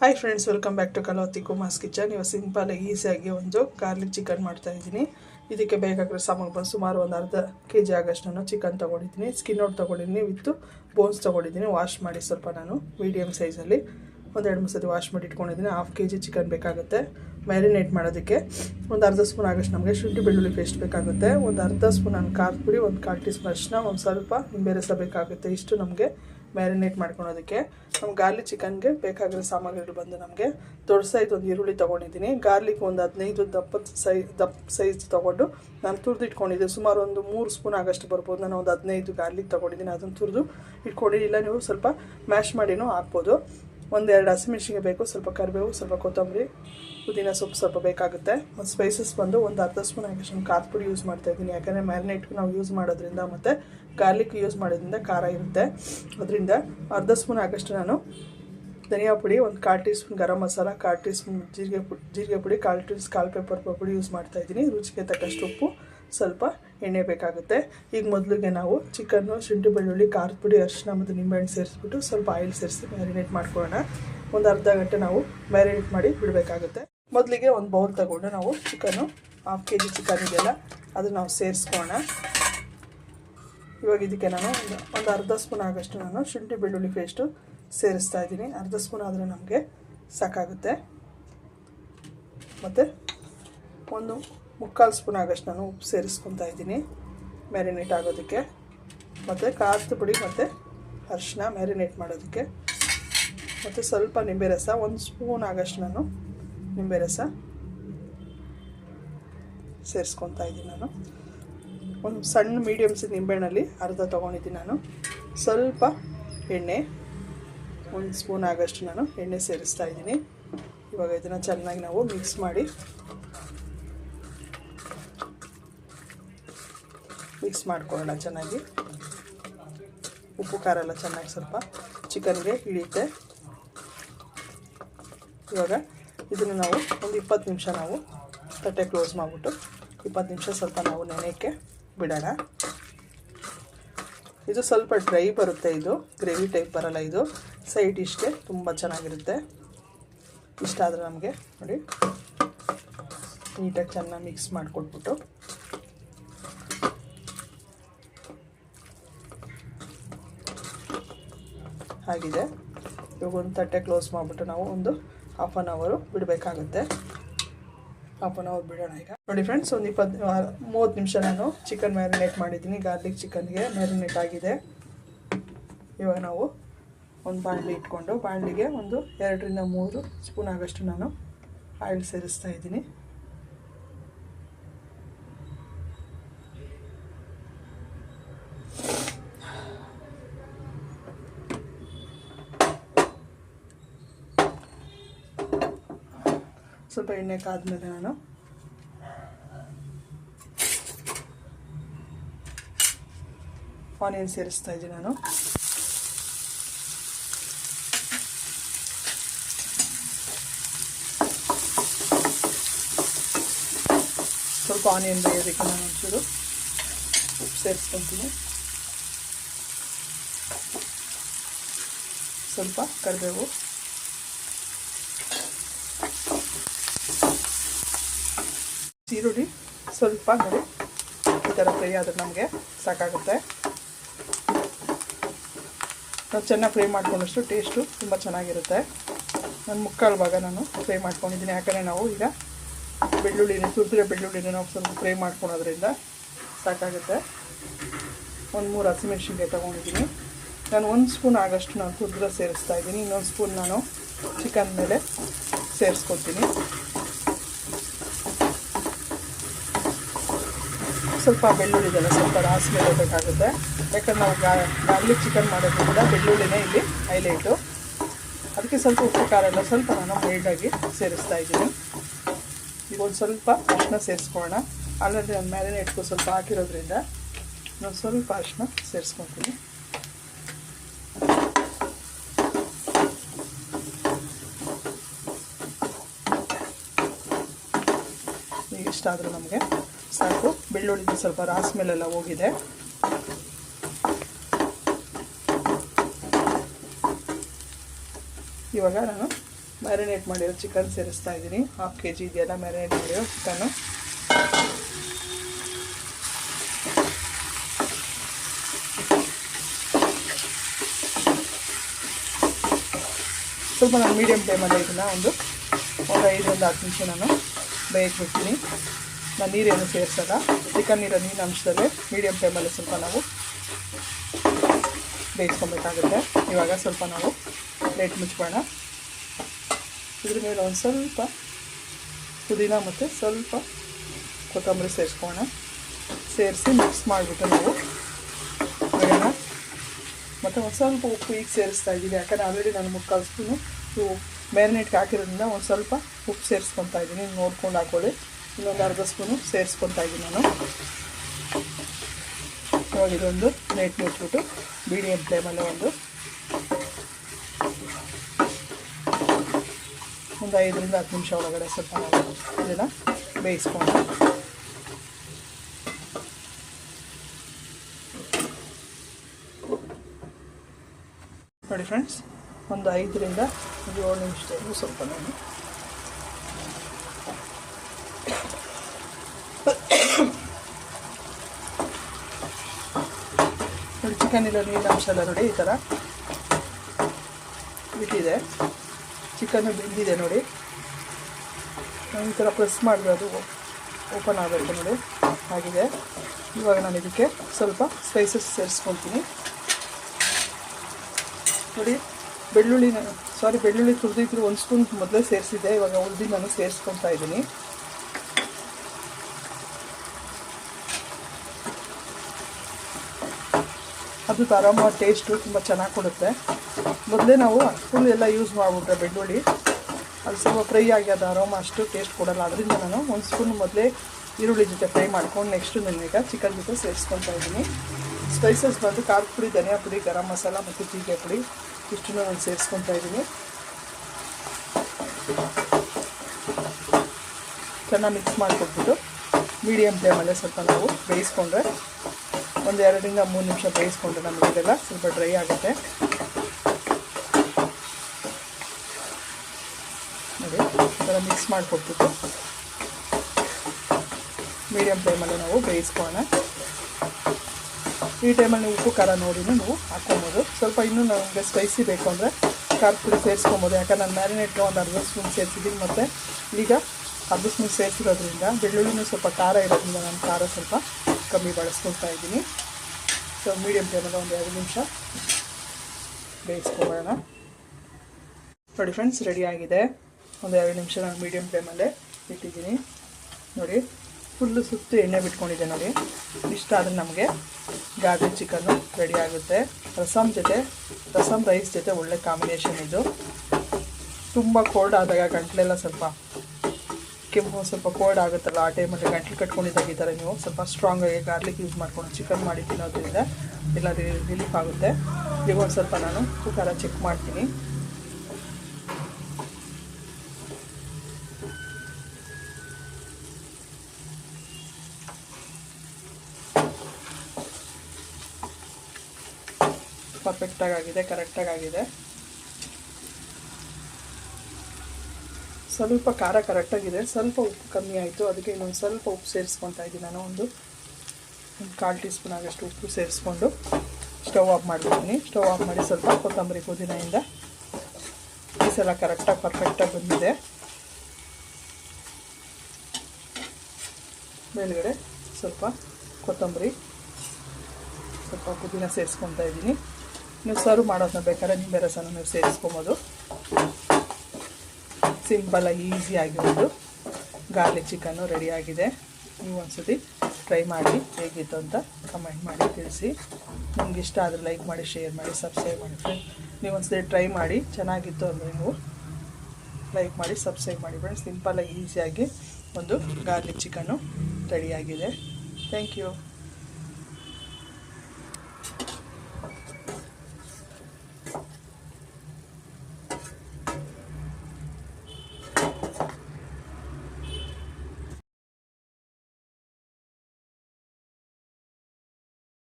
Hi friends welcome back to Kalavathi Kumar's kitchen ಇವಾಗ simple ಈಸಿಯಾಗಿ ಒಂದು ಗಾರ್ಲಿಕ್ ಚಿಕನ್ ಮಾಡ್ತಾ ಇದ್ದೀನಿ. ಇದಕ್ಕೆ ಬೇಕಾಗಿರೋ ಸಾಮಾನು ಬಂದು ಸುಮಾರು ಒಂದು ಅರ್ಧ ಕೆ ಜಿ ಆಗಷ್ಟು ನಾನು ಚಿಕನ್ ತೊಗೊಂಡಿದ್ದೀನಿ. ಸ್ಕಿನ್ ಔಟ್ ತೊಗೊಂಡಿದ್ದೀನಿ ವಿತ್ತು ಬೋನ್ಸ್ ತೊಗೊಂಡಿದ್ದೀನಿ. ವಾಶ್ ಮಾಡಿ ಸ್ವಲ್ಪ ನಾನು ಮೀಡಿಯಮ್ ಸೈಜಲ್ಲಿ ಒಂದು ಎರಡು ಮೂರು ಸತಿ ವಾಶ್ ಮಾಡಿ ಇಟ್ಕೊಂಡಿದ್ದೀನಿ. ಹಾಫ್ ಕೆ ಜಿ ಚಿಕನ್ ಬೇಕಾಗುತ್ತೆ. ಮ್ಯಾರಿನೇಟ್ ಮಾಡೋದಕ್ಕೆ ಒಂದು ಅರ್ಧ ಸ್ಪೂನ್ ಆಗಷ್ಟು ನಮಗೆ ಶುಂಠಿ ಬೆಳ್ಳುಳ್ಳಿ ಪೇಸ್ಟ್ ಬೇಕಾಗುತ್ತೆ. ಒಂದು ಅರ್ಧ ಸ್ಪೂನ್ ನಾನು ಖಾರದ ಪುಡಿ, ಒಂದು ಕಾಲು ಟೀ ಸ್ಪೂನ್ ಒಂದು ಸ್ವಲ್ಪ ನಿಂಬೆ ರಸ ಬೇಕಾಗುತ್ತೆ. ಇಷ್ಟು ನಮಗೆ ಮ್ಯಾರಿನೇಟ್ ಮಾಡ್ಕೊಳೋದಕ್ಕೆ ನಮ್ಮ ಗಾರ್ಲಿಕ್ ಚಿಕನ್ಗೆ ಬೇಕಾಗಿರೋ ಸಾಮಗ್ರಿಗಳು ಬಂದು ನಮಗೆ ದೊಡ್ಡ ಸೈಜ್ ಒಂದು ಈರುಳ್ಳಿ ತೊಗೊಂಡಿದ್ದೀನಿ. ಗಾರ್ಲಿಕ್ ಒಂದು ಹದಿನೈದು ದಪ್ಪದ ಸೈ ದಪ್ಪ ಸೈಜ್ ತೊಗೊಂಡು ನಾನು ತುರಿದು ಇಟ್ಕೊಂಡಿದ್ದೆ ಸುಮಾರು ಒಂದು ಮೂರು ಸ್ಪೂನ್ ಆಗಷ್ಟು ಬರ್ಬೋದು. ನಾನು ಒಂದು ಹದಿನೈದು ಗಾರ್ಲಿಕ್ ತೊಗೊಂಡಿದ್ದೀನಿ. ಅದನ್ನು ತುರಿದು ಇಟ್ಕೊಂಡಿಲ್ಲ ನೀವು ಸ್ವಲ್ಪ ಮ್ಯಾಶ್ ಮಾಡಿನೂ ಹಾಕ್ಬೋದು. ಒಂದೆರಡು ಹಸಿಮೆಣ್ಸಿಗೆ ಬೇಕು, ಸ್ವಲ್ಪ ಕರಿಬೇವು, ಸ್ವಲ್ಪ ಕೊತ್ತಂಬರಿ. ಪುದೀನ ಸೊಪ್ಪು ಸ್ವಲ್ಪ ಬೇಕಾಗುತ್ತೆ. ಮತ್ತು ಸ್ಪೈಸಸ್ ಬಂದು ಒಂದು ಅರ್ಧ ಸ್ಪೂನ್ ಆಗಷ್ಟು ಖಾರ ಪುಡಿ ಯೂಸ್ ಮಾಡ್ತಾ ಇದ್ದೀನಿ. ಯಾಕಂದರೆ ಮ್ಯಾರಿನೇಟ್ಗೆ ನಾವು ಯೂಸ್ ಮಾಡೋದ್ರಿಂದ ಮತ್ತು ಗಾರ್ಲಿಕ್ ಯೂಸ್ ಮಾಡೋದ್ರಿಂದ ಖಾರ ಇರುತ್ತೆ. ಅದರಿಂದ ಅರ್ಧ ಸ್ಪೂನ್ ಆಗಷ್ಟು ನಾನು ಧನಿಯಾ ಪುಡಿ, ಒಂದು ಕಾಲು ಟೀ ಸ್ಪೂನ್ ಗರಂ ಮಸಾಲ, ಕಾಲು ಟೀ ಸ್ಪೂನ್ ಜೀರಿಗೆ ಪುಡಿ ಜೀರಿಗೆ ಪುಡಿ, ಕಾಲು ಟೀ ಕಾಲು ಪೇಪರ್ ಪುಡಿ ಯೂಸ್ ಮಾಡ್ತಾ ಇದ್ದೀನಿ. ರುಚಿಗೆ ತಕ್ಕಷ್ಟು ಉಪ್ಪು, ಸ್ವಲ್ಪ ಎಣ್ಣೆ ಬೇಕಾಗುತ್ತೆ. ಈಗ ಮೊದಲಿಗೆ ನಾವು ಚಿಕನ್ನು ಶುಂಠಿ, ಬೆಳ್ಳುಳ್ಳಿ, ಖಾರದ ಪುಡಿ, ಅರಿಶಿನ ಮತ್ತು ನಿಂಬೆಹಣ್ಣು ಸೇರಿಸ್ಬಿಟ್ಟು ಸ್ವಲ್ಪ ಆಯಿಲ್ ಸೇರಿಸಿ ಮ್ಯಾರಿನೇಟ್ ಮಾಡ್ಕೊಳ್ಳೋಣ. ಒಂದು ಅರ್ಧ ಗಂಟೆ ನಾವು ಮ್ಯಾರಿನೇಟ್ ಮಾಡಿ ಬಿಡಬೇಕಾಗುತ್ತೆ. ಮೊದಲಿಗೆ ಒಂದು ಬೌಲ್ ತಗೊಂಡು ನಾವು chicken half K G chicken ಇದೆಯಲ್ಲ, ಅದನ್ನು ನಾವು ಸೇರಿಸ್ಕೋಣ ಇವಾಗ ಇದಕ್ಕೆ ನಾನು ಒಂದು ಒಂದು ಅರ್ಧ ಸ್ಪೂನ್ ಆಗೋಷ್ಟು ನಾನು ಶುಂಠಿ ಬೆಳ್ಳುಳ್ಳಿ ಪೇಸ್ಟು ಸೇರಿಸ್ತಾ ಇದ್ದೀನಿ. ಅರ್ಧ ಸ್ಪೂನ್ ಆದರೆ ನಮಗೆ ಸಾಕಾಗುತ್ತೆ. ಮತ್ತು ಒಂದು ಮುಕ್ಕಾಲು ಸ್ಪೂನ್ ಆಗೋಷ್ಟು ನಾನು ಉಪ್ಪು ಸೇರಿಸ್ಕೊತಾ ಇದ್ದೀನಿ ಮ್ಯಾರಿನೇಟ್ ಆಗೋದಕ್ಕೆ. ಮತ್ತು ಖಾರದ ಪುಡಿ ಮತ್ತು ಅರಿಶಿನ ಮ್ಯಾರಿನೇಟ್ ಮಾಡೋದಕ್ಕೆ. ಮತ್ತು ಸ್ವಲ್ಪ ನಿಂಬೆ ರಸ, ಒಂದು ಸ್ಪೂನ್ ಆಗಷ್ಟು ನಾನು ನಿಂಬೆ ರಸ ಸೇರಿಸ್ಕೊತಾ ಇದ್ದೀನಿ ನಾನು. ಒಂದು ಸಣ್ಣ ಮೀಡಿಯಮ್ ಸೈಜ್ ನಿಂಬೆಹಣ್ಣಲ್ಲಿ ಅರ್ಧ ತೊಗೊಂಡಿದ್ದೀನಿ ನಾನು. ಸ್ವಲ್ಪ ಎಣ್ಣೆ, ಒಂದು ಸ್ಪೂನ್ ಆಗೋಷ್ಟು ನಾನು ಎಣ್ಣೆ ಸೇರಿಸ್ತಾ ಇದ್ದೀನಿ. ಇವಾಗ ಇದನ್ನು ಚೆನ್ನಾಗಿ ನಾವು ಮಿಕ್ಸ್ ಮಾಡಿ ಮಿಕ್ಸ್ ಮಾಡ್ಕೊಳ್ಳೋಣ ಚೆನ್ನಾಗಿ. ಉಪ್ಪು, ಖಾರ ಎಲ್ಲ ಚೆನ್ನಾಗಿ ಸ್ವಲ್ಪ ಚಿಕನ್ಗೆ ಹಿಡಿಯುತ್ತೆ. ಇವಾಗ ಇದನ್ನು ನಾವು ಒಂದು ಇಪ್ಪತ್ತು ನಿಮಿಷ ನಾವು ತಟ್ಟೆ ಕ್ಲೋಸ್ ಮಾಡಿಬಿಟ್ಟು ಇಪ್ಪತ್ತು ನಿಮಿಷ ಸ್ವಲ್ಪ ನಾವು ನೆನೆಯೋಕ್ಕೆ ಬಿಡೋಣ. ಇದು ಸ್ವಲ್ಪ ಡ್ರೈ ಬರುತ್ತೆ ಇದು ಗ್ರೇವಿ ಟೈಪ್ ಬರಲ್ಲ ಇದು. ಸೈಡ್ ಡಿಶ್ಗೆ ತುಂಬ ಚೆನ್ನಾಗಿರುತ್ತೆ. ಇಷ್ಟ ಆದರೆ ನಮಗೆ ನೋಡಿ. ನೀಟಾಗಿ ಚೆನ್ನಾಗಿ ಮಿಕ್ಸ್ ಮಾಡಿಕೊಟ್ಬಿಟ್ಟು. ಆಗಿದೆ. ಇವಾಗ ಒಂದು ತಟ್ಟೆ ಕ್ಲೋಸ್ ಮಾಡಿಬಿಟ್ಟು ನಾವು ಒಂದು ಹಾಫ್ ಆನ್ ಅವರು ಬಿಡಬೇಕಾಗುತ್ತೆ. ಹಾಫ್ ಆನ್ ಅವರ್ ಬಿಡೋಣ ಈಗ. ನೋಡಿ ಫ್ರೆಂಡ್ಸ್ ಒಂದು ಇಪ್ಪತ್ತು ಮೂವತ್ತು ನಿಮಿಷ ನಾನು ಚಿಕನ್ ಮ್ಯಾರಿನೇಟ್ ಮಾಡಿದ್ದೀನಿ. ಗಾರ್ಲಿಕ್ ಚಿಕನ್ಗೆ ಮ್ಯಾರಿನೇಟ್ ಆಗಿದೆ. ಇವಾಗ ನಾವು ಒಂದು ಬಾಣಲಿ ಇಟ್ಕೊಂಡು, ಬಾಣಲಿಗೆ ಒಂದು ಎರಡರಿಂದ ಮೂರು ಸ್ಪೂನ್ ಆಗೋಷ್ಟು ನಾನು ಆಯಿಲ್ ಸೇರಿಸ್ತಾ ಇದ್ದೀನಿ. ಸ್ವಲ್ಪ ಎಣ್ಣೆ ಕಾದ್ಮೇಲೆ ನಾನು ಆನಿಯನ್ ಸೇರಿಸ್ತಾ ಇದ್ದೀನಿ ನಾನು ಸ್ವಲ್ಪ ಆನಿಯನ್ ಬೇಯೋದಕ್ಕೆ ನಾನು ಒಂಚೂರು ಉಪ್ಪು ಸೇರಿಸ್ಕೊತೀನಿ. ಸ್ವಲ್ಪ ಕರಿಬೇವು. ಈರುಳ್ಳಿ ಸ್ವಲ್ಪ ನೋಡಿ. ಈ ಥರ ಫ್ರೈ ಆದರೆ ನಮಗೆ ಸಾಕಾಗುತ್ತೆ. ನಾವು ಚೆನ್ನಾಗಿ ಫ್ರೈ ಮಾಡ್ಕೊಂಡಷ್ಟು ಟೇಸ್ಟು ತುಂಬ ಚೆನ್ನಾಗಿರುತ್ತೆ. ನಾನು ಮುಕ್ಕಾಲು ಭಾಗ ನಾನು ಫ್ರೈ ಮಾಡ್ಕೊಂಡಿದ್ದೀನಿ. ಯಾಕಂದರೆ ನಾವು ಈಗ ಬೆಳ್ಳುಳ್ಳಿನ ತುರಿದ್ರೆ ಬೆಳ್ಳುಳ್ಳಿನ ನಾವು ಸ್ವಲ್ಪ ಫ್ರೈ ಮಾಡ್ಕೊಳೋದ್ರಿಂದ ಸಾಕಾಗುತ್ತೆ. ಒಂದು ಮೂರು ಹಸಿಮೆಣ್ಸಿನ್ಕಾಯಿ ತೊಗೊಂಡಿದ್ದೀನಿ. ನಾನು ಒಂದು ಸ್ಪೂನ್ ಆಗೋಷ್ಟು ನಾನು ತುರಿದ್ರೆ ಸೇರಿಸ್ತಾ ಇದ್ದೀನಿ. ಇನ್ನೊಂದು ಸ್ಪೂನ್ ನಾನು ಚಿಕನ್ ಮೇಲೆ ಸೇರಿಸ್ಕೊತೀನಿ ಸ್ವಲ್ಪ ಬೆಳ್ಳುಳ್ಳಿದೆಲ್ಲ ಸ್ವಲ್ಪ ರಾಸ್ ಮೇಲೆ ಬೇಕಾಗುತ್ತೆ ಯಾಕಂದ್ರೆ ನಾವು ಗಾರ್ಲಿಕ್ ಚಿಕನ್ ಮಾಡೋದ್ರಿಂದ ಬೆಳ್ಳುಳ್ಳಿನೇ ಇಲ್ಲಿ ಹೈಲೈಟು. ಅದಕ್ಕೆ ಸ್ವಲ್ಪ ಉಪ್ಪು, ಖಾರ ಎಲ್ಲ ಸ್ವಲ್ಪ ನಾನು ಮೈಲ್ಡಾಗಿ ಸೇರಿಸ್ತಾ ಇದ್ದೀನಿ. ಈಗ ಒಂದು ಸ್ವಲ್ಪ ಅರಿಶಿನ ಸೇರಿಸ್ಕೊಳ್ಳೋಣ. ಆಲ್ರೆಡಿ ಮ್ಯಾರಿನೇಟ್ಗೂ ಸ್ವಲ್ಪ ಹಾಕಿರೋದ್ರಿಂದ ನಾನು ಸ್ವಲ್ಪ ಅರಿಶಿನ ಸೇರಿಸ್ಕೊತೀನಿ. ಈಗ ಇಷ್ಟ ಆದರೂ ನಮಗೆ. ಸಾಕು. ಬೆಳ್ಳುಳ್ಳಿ ಸ್ವಲ್ಪ ರಾಸ್ ಮೇಲೆಲ್ಲ ಹೋಗಿದೆ. ಇವಾಗ ನಾನು ಮ್ಯಾರಿನೇಟ್ ಮಾಡಿರೋ ಚಿಕನ್ ಸೇರಿಸ್ತಾ ಇದ್ದೀನಿ. ಹಾಫ್ ಕೆ ಜಿ ಇದೆಯಲ್ಲ ಮ್ಯಾರಿನೇಟ್ ಮಾಡಿರೋ ಚಿಕನ್ನು ಸ್ವಲ್ಪ ನಾನು ಮೀಡಿಯಮ್ ಫ್ಲೇಮಲ್ಲಿ ಇದನ್ನು ಒಂದು ಒಂದು ಐದರಿಂದ ಹತ್ತು ನಿಮಿಷ ನಾನು ಬೇಯಕ್ಕೆ ಬಿಡ್ತೀನಿ. ನಾನು ನೀರೇನು ಸೇರಿಸಲ್ಲ ಚಿಕನ್ ನೀರ ನೀರಿನಂಶದಲ್ಲೇ ಮೀಡಿಯಮ್ ಫ್ಲೇಮಲ್ಲಿ ಸ್ವಲ್ಪ ನಾವು ಬೇಯಿಸ್ಕೊಬೇಕಾಗುತ್ತೆ. ಇವಾಗ ಸ್ವಲ್ಪ ನಾವು ಪ್ಲೇಟ್ ಮುಚ್ಕೋಣ ಇದ್ರ ಮೇಲೆ ಒಂದು ಸ್ವಲ್ಪ ಪುದೀನ ಮತ್ತು ಸ್ವಲ್ಪ ಕೊತ್ತಂಬರಿ ಸೇರಿಸ್ಕೋಣ ಸೇರಿಸಿ ಮಿಕ್ಸ್ ಮಾಡಿಬಿಟ್ಟು ನಾವು ಬೇಡ ಮತ್ತು ಒಂದು ಸ್ವಲ್ಪ ಉಪ್ಪು ಈಗ ಸೇರಿಸ್ತಾ ಇದ್ದೀನಿ. ಯಾಕಂದರೆ ಆಲ್ರೆಡಿ ನಾನು ಮುಕ್ಕಾಲು ಸ್ಪೂನು ಮ್ಯಾರಿನೇಟ್ಗೆ ಹಾಕಿರೋದ್ರಿಂದ ಒಂದು ಸ್ವಲ್ಪ ಉಪ್ಪು ಸೇರಿಸ್ಕೊತಾ ಇದ್ದೀನಿ. ನೋಡ್ಕೊಂಡು ಹಾಕೊಳ್ಳಿ. ಇನ್ನೊಂದು ಅರ್ಧ ಸ್ಪೂನು ಸೇರಿಸ್ಕೊತಾ ಇದ್ದೀನಿ ನಾನು. ಇದೊಂದು ಪ್ಲೇಟ್ ಮುಟ್ಬಿಟ್ಟು ಮೀಡಿಯಮ್ ಫ್ಲೇಮಲ್ಲಿ ಒಂದು. ಒಂದು ಐದರಿಂದ ಹತ್ತು ನಿಮಿಷ ಒಳಗಡೆ ಸ್ವಲ್ಪ ಇದನ್ನು ಬೇಯಿಸ್ಕೊಂಡು ನೋಡಿ ಫ್ರೆಂಡ್ಸ್ ಒಂದು ಐದರಿಂದ ಏಳು ನಿಮಿಷದವರೆಗೂ ಸ್ವಲ್ಪ ನಾನು ನೋಡಿ ಚಿಕನ್ ಇಲ್ಲ ನೀರಿನ ಅಂಶ ಎಲ್ಲ ನೋಡಿ, ಈ ಥರ ಬಿಟ್ಟಿದೆ. ಚಿಕನ್ನು ಬೆಂದಿದೆ ನೋಡಿ. ಈ ಥರ ಪ್ರೆಸ್ ಮಾಡಿದ್ರೆ ಅದು ಓಪನ್ ಆಗಬೇಕು ನೋಡಿ. ಆಗಿದೆ. ಇವಾಗ ನಾನು ಇದಕ್ಕೆ ಸ್ವಲ್ಪ ಸ್ಪೈಸಸ್ ಸೇರಿಸ್ಕೊಳ್ತೀನಿ. ನೋಡಿ, ಬೆಳ್ಳುಳ್ಳಿ ಸಾರಿ ಬೆಳ್ಳುಳ್ಳಿ ತುರಿದಿದ್ರು ಒಂದು ಸ್ಪೂನ್ ಮೊದಲೇ ಸೇರಿಸಿದ್ದೆ. ಇವಾಗ ಉಳಿದು ನಾನು ಸೇರಿಸ್ಕೊತಾ ಇದ್ದೀನಿ. ಅದು ಆರಾಮ ಟೇಸ್ಟು ತುಂಬ ಚೆನ್ನಾಗಿ ಕೊಡುತ್ತೆ. ಮೊದಲೇ ನಾವು ಫುಲ್ ಎಲ್ಲ ಯೂಸ್ ಮಾಡಿಬಿಟ್ರೆ ಬೆಳ್ಳುಳ್ಳಿ. ಅದು ಸ್ವಲ್ಪ ಫ್ರೈ ಅದು ಅರೋಮ ಅಷ್ಟು ಟೇಸ್ಟ್ ಕೊಡೋಲ್ಲ. ಅದರಿಂದ ನಾನು ಒಂದು ಸ್ಪೂನ್ ಮೊದಲೇ ಈರುಳ್ಳಿ ಜೊತೆ ಫ್ರೈ ಮಾಡ್ಕೊಂಡು ನೆಕ್ಸ್ಟು ನನಗೆ ಚಿಕನ್ ಜೊತೆ ಸೇರಿಸ್ಕೊತಾ ಇದ್ದೀನಿ. ಸ್ಪೈಸಸ್ ಬಂದು ಖಾರದ ಪುಡಿ, ಧನಿಯಾ ಪುಡಿ, ಗರಂ ಮಸಾಲ ಮತ್ತು ಜೀರಿಗೆ ಪುಡಿ ಇಷ್ಟನ್ನು ನಾನು ಸೇರಿಸ್ಕೊತಾ ಇದ್ದೀನಿ. ಚೆನ್ನಾಗಿ ಮಿಕ್ಸ್ ಮಾಡಿಕೊಟ್ಬಿಟ್ಟು ಮೀಡಿಯಮ್ ಫ್ಲೇಮಲ್ಲೇ ಸ್ವಲ್ಪ ನಾವು ಬೇಯಿಸ್ಕೊಂಡ್ರೆ ಒಂದು ಎರಡರಿಂದ ಮೂರು ನಿಮಿಷ ಬೇಯಿಸ್ಕೊಂಡು ನಮಗೆ ಇದೆಲ್ಲ ಸ್ವಲ್ಪ ಡ್ರೈ ಆಗುತ್ತೆ. ನೋಡಿ ಥರ ಮಿಕ್ಸ್ ಮಾಡಿಕೊಟ್ಬಿಟ್ಟು ಮೀಡಿಯಮ್ ಫ್ಲೇಮಲ್ಲಿ ನಾವು ಬೇಯಿಸ್ಕೊಳ್ಳೋಣ. ಈ ಟೈಮಲ್ಲಿ ಉಪ್ಪು, ಖಾರ ನೋಡಿ ನೀವು ಹಾಕ್ಕೊಬೋದು. ಸ್ವಲ್ಪ ಇನ್ನೂ ನಮಗೆ ಸ್ಪೈಸಿ ಬೇಕು ಅಂದರೆ ಖಾರ ಪುಡಿ ಸೇರಿಸ್ಕೊಬೋದು. ಯಾಕಂದ್ರೆ ನಾನು ಮ್ಯಾರಿನೇಟ್ಗೆ ಒಂದು ಅರ್ಧ ಸ್ಪೂನ್ ಸೇರಿಸಿದ್ದೀನಿ ಮತ್ತು ಈಗ ಅರ್ಧ ಸ್ಪೂನ್ ಸೇರಿಸಿರೋದ್ರಿಂದ ಬೆಳ್ಳುಳ್ಳಿನೂ ಸ್ವಲ್ಪ ಖಾರ ಇರೋದ್ರಿಂದ ನಾನು ಖಾರ ಸ್ವಲ್ಪ ಕಮ್ಮಿ ಬಳಸ್ಕೊಳ್ತಾ ಇದ್ದೀನಿ. ಸೊ ಮೀಡಿಯಮ್ ಫ್ಲೇಮಲ್ಲಿ ಒಂದು ಎರಡು ನಿಮಿಷ ಬೇಯಿಸ್ಕೊಬೋಣ ನೋಡಿ ಫ್ರೆಂಡ್ಸ್ ರೆಡಿ ಆಗಿದೆ. ಒಂದು ಎರಡು ನಿಮಿಷ ನಾನು ಮೀಡಿಯಮ್ ಫ್ಲೇಮಲ್ಲೇ ಇಟ್ಟಿದ್ದೀನಿ. ನೋಡಿ ಫುಲ್ಲು ಸುತ್ತು ಎಣ್ಣೆ ಬಿಟ್ಕೊಂಡಿದೆ ನೋಡಿ. ಇಷ್ಟ ಆದರೆ ನಮಗೆ ಗಾರ್ಲಿಕ್ ಚಿಕನ್ನು ರೆಡಿ ಆಗುತ್ತೆ. ರಸಮ್ ಜೊತೆ ರಸಮ್ ರೈಸ್ ಜೊತೆ ಒಳ್ಳೆ ಕಾಂಬಿನೇಷನ್ ಇದು. ತುಂಬ ಕೋಲ್ಡ್ ಆದಾಗ ಗಂಟ್ಲೆಲ್ಲ ಸ್ವಲ್ಪ ಕೆಮ್ಮು ಸ್ವಲ್ಪ ಕೋಲ್ಡ್ ಆಗುತ್ತಲ್ಲ, ಆ ಟೈಮಲ್ಲಿ ಗಂಟ್ಲು ಕಟ್ಕೊಂಡಿದ್ದಾಗ ಈ ಥರ ನೀವು. ಸ್ವಲ್ಪ ಸ್ಟ್ರಾಂಗಾಗಿ ಗಾರ್ಲಿಕ್ ಯೂಸ್ ಮಾಡ್ಕೊಂಡು ಚಿಕನ್ ಮಾಡಿ ತಿನ್ನೋದ್ರಿಂದ ಎಲ್ಲ ರಿಲೀಫ್ ಆಗುತ್ತೆ. ಈಗ ಒಂದು ಸ್ವಲ್ಪ ನಾನು ಕುಕ್ಕರ ಚೆಕ್ ಮಾಡ್ತೀನಿ. ಪರ್ಫೆಕ್ಟಾಗಿ ಆಗಿದೆ ಕರೆಕ್ಟಾಗಿ ಆಗಿದೆ. ಸ್ವಲ್ಪ ಖಾರ ಕರೆಕ್ಟಾಗಿದೆ. ಸ್ವಲ್ಪ ಉಪ್ಪು ಕಮ್ಮಿ ಆಯಿತು. ಅದಕ್ಕೆ ಇನ್ನೊಂದು ಸ್ವಲ್ಪ ಉಪ್ಪು ಸೇರಿಸ್ಕೊತಾ ಇದ್ದೀನಿ ನಾನು ಒಂದು ಒಂದು ಕಾಲು ಟೀ ಸ್ಪೂನ್ ಆಗಷ್ಟು ಉಪ್ಪು ಸೇರಿಸ್ಕೊಂಡು ಸ್ಟವ್ ಆಫ್ ಮಾಡಿಬಿಡ್ತೀನಿ ಸ್ಟವ್ ಆಫ್ ಮಾಡಿ ಸ್ವಲ್ಪ ಕೊತ್ತಂಬರಿ ಪುದೀನೆಯಿಂದ ಈ ಸಲ ಕರೆಕ್ಟಾಗಿ ಪರ್ಫೆಕ್ಟಾಗಿ ಬಂದಿದೆ. ಮೇಲುಗಡೆ ಸ್ವಲ್ಪ ಕೊತ್ತಂಬರಿ, ಸ್ವಲ್ಪ ಪುದೀನ ಸೇರಿಸ್ಕೊತಾ ಇದ್ದೀನಿ. ನೀವು ಸರ್ವ್ ಮಾಡೋದನ್ನ ಬೇಕಾದ್ರೆ ನಿಂಬೆ ರಸನ ನೀವು ಸೇರಿಸ್ಕೊಬೋದು. ಸಿಂಪಲಾಗಿ ಈಸಿಯಾಗಿ ಒಂದು ಗಾರ್ಲಿಕ್ ಚಿಕನ್ನು ರೆಡಿಯಾಗಿದೆ ನೀವು ಒಂದ್ಸತಿ ಟ್ರೈ ಮಾಡಿ, ಹೇಗಿತ್ತು ಅಂತ ಕಮೆಂಟ್ ಮಾಡಿ, ತಿಳಿಸಿ. ನಿಮ್ಗೆ ಇಷ್ಟ ಆದರೆ ಲೈಕ್ ಮಾಡಿ ಶೇರ್ ಮಾಡಿ ಸಬ್ಸ್ಕ್ರೈಬ್ ಮಾಡಿ ಫ್ರೆಂಡ್ಸ್ ನೀವು ಒಂದ್ಸತಿ ಟ್ರೈ ಮಾಡಿ, ಚೆನ್ನಾಗಿತ್ತು ಅಂದರೆ ನೀವು ಲೈಕ್ ಮಾಡಿ ಸಬ್ಸ್ಕ್ರೈಬ್ ಮಾಡಿ ಫ್ರೆಂಡ್ಸ್ ಸಿಂಪಲಾಗಿ ಈಸಿಯಾಗಿ ಒಂದು ಗಾರ್ಲಿಕ್ ಚಿಕನ್ನು ರೆಡಿಯಾಗಿದೆ ಥ್ಯಾಂಕ್ ಯು